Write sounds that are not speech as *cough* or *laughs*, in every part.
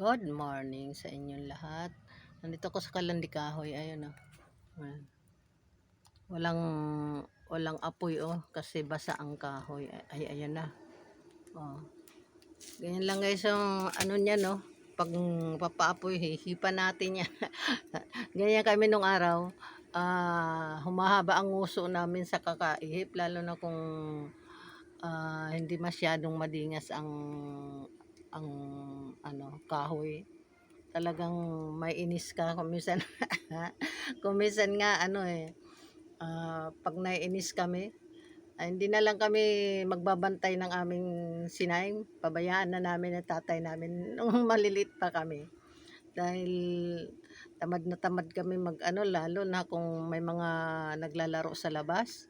Good morning sa inyong lahat. Nandito ko sa Kalandi Kahoy. Ayun oh. Ayan. Walang walang apoy oh kasi basa ang kahoy. Ay, ay ayan na. Oh. Ganyan lang guys yung ano niya no. Pag papaapoy, hihipa natin yan. *laughs* Ganyan kami nung araw. Ah, humahaba ang uso namin sa kakaihip lalo na kung ah, hindi masyadong madingas ang ang ano kahoy. Talagang may inis ka kumisan *laughs* kumisan nga ano eh ah, pag naiinis kami ay, hindi na lang kami magbabantay ng aming sinayang pabayaan na namin ang tatay namin *laughs* nung malilit pa kami. Dahil tamad na tamad kami mag ano lalo na kung may mga naglalaro sa labas.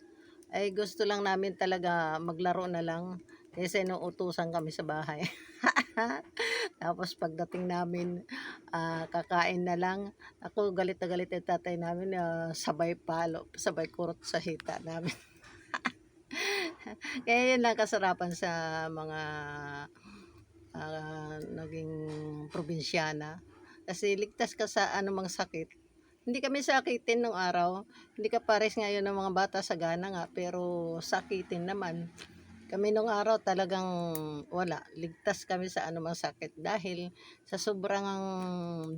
Ay gusto lang namin talaga maglaro na lang kasi inuutusan kami sa bahay. *laughs* Tapos pagdating namin, ah, kakain na lang. Ako galit na galit yung tatay namin, ah, sabay palo, sabay kurot sa hita namin. *laughs* Kaya yun lang kasarapan sa mga ah, naging probinsyana. Kasi ligtas ka sa anumang sakit. Hindi kami sakitin nung araw. Hindi ka pares ngayon ng mga bata sa gana nga, pero sakitin naman. Kami nung araw talagang wala. Ligtas kami sa anumang sakit dahil sa sobrang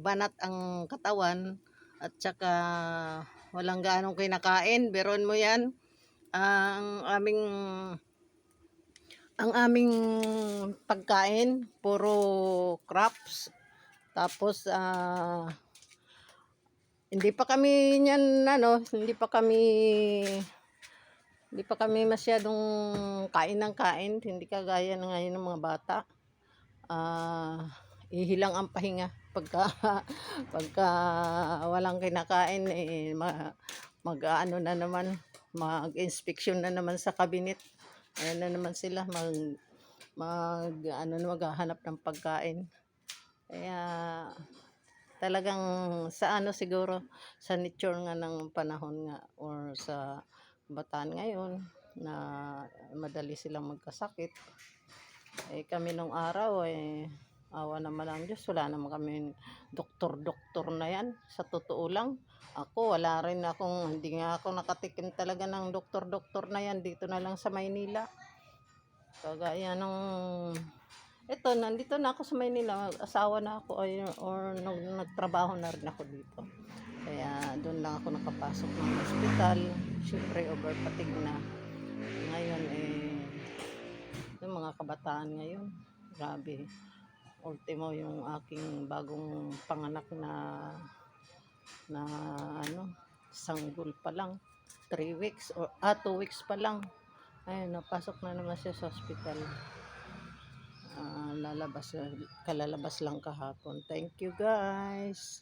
banat ang katawan at saka walang ganong kinakain. Beron mo yan. Ang aming ang aming pagkain puro crops tapos ah hindi pa kami niyan ano hindi pa kami hindi pa kami masyadong kain ng kain. Hindi kagaya na ngayon ng mga bata. Ah ihilang ang pahinga. Pagka *laughs* pagka walang kinakain eh ma, mag ano na naman mag inspection na naman sa cabinet. Ayan na naman sila mag mag ano na maghahanap ng pagkain. Kaya talagang sa ano siguro sa nature nga ng panahon nga or sa bataan ngayon na madali silang magkasakit eh kami nung araw eh awa naman ang Diyos wala naman kami doktor-doktor na yan sa totoo lang ako wala rin akong hindi nga ako nakatikim talaga ng doktor-doktor na yan dito na lang sa Maynila kagaya ng ito, nandito na ako sa Maynila. Asawa na ako ay, or nag, nagtrabaho na rin ako dito. Kaya doon lang ako nakapasok ng hospital. Siyempre, overpatig na. Ngayon, eh, yung mga kabataan ngayon, grabe. Ultimo yung aking bagong panganak na na ano, sanggol pa lang. 3 weeks or ah, 2 weeks pa lang. Ayun, napasok na naman siya sa hospital Ah, lalabas kalalabas lang kahapon thank you guys